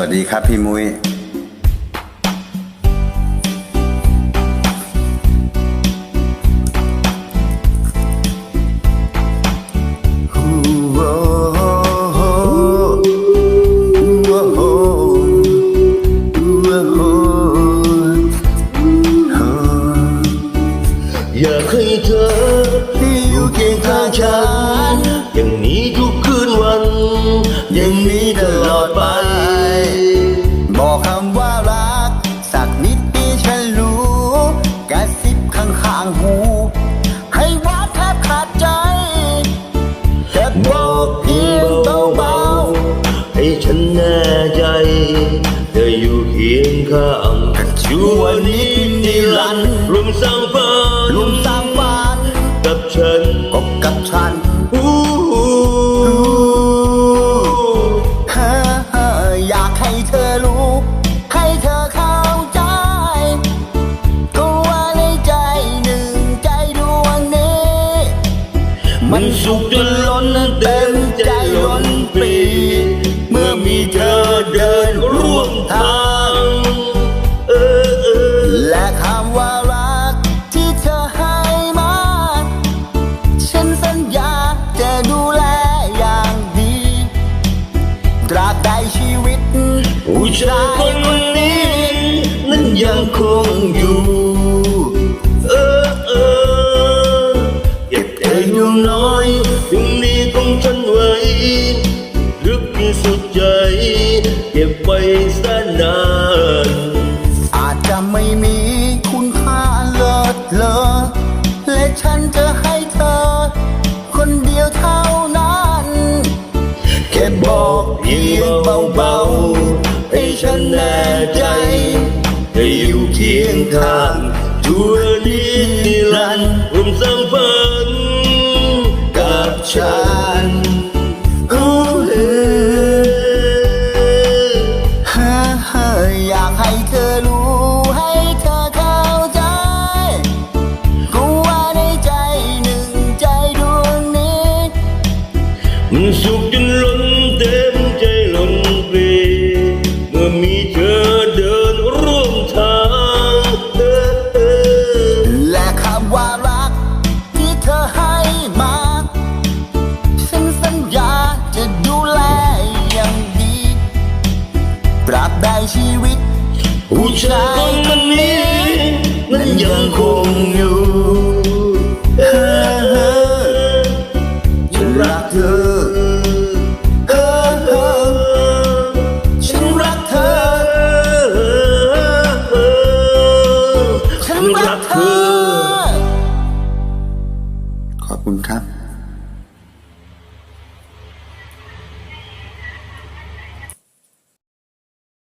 วัสดีครับพี่มุ้ยอยากให้เธออยู่เคียงข้างฉันอย่างนี้ทุกคืนวันอย่างนี้ คียงข้างชั่วนิรันดร์รวมสร้างฝันๆรวมสร้างฝันกับฉันกบกับฉันอู้เฮ้ออยากให้เธอรู้ ให้เธอเข้าใจ ก็ว่าในใจหนึ่งใจดวงนี้ มันสุขจนล้นเต็ม ผู้ชายคนนี้นั้นยังคงอยู่เออเออเก็บใจดวงน้อยดวงนี้ของฉันไว้ลึกที่สุดใจเก็บไว้แสนนานอาจจะไม่มีคุณค่าเลิศเลอและฉันจะให้เธ เคียงข้างชั่วนิรันดร์ร่วมสร้างฝันกับฉันโอ้เฮ้เฮ้อเฮ้ออยากให้เธอรู้ให้เธอเข้าใจก็ว่าในใจหนึ่งใจดวงนี้ มันสุขจนล้น ตราบใดชีวิต ผู้ชายคนนี้นั้นยังคงอยู่ฉันรักเธอเออเออฉันรักเธอฉันรักเธอขอบคุณครับ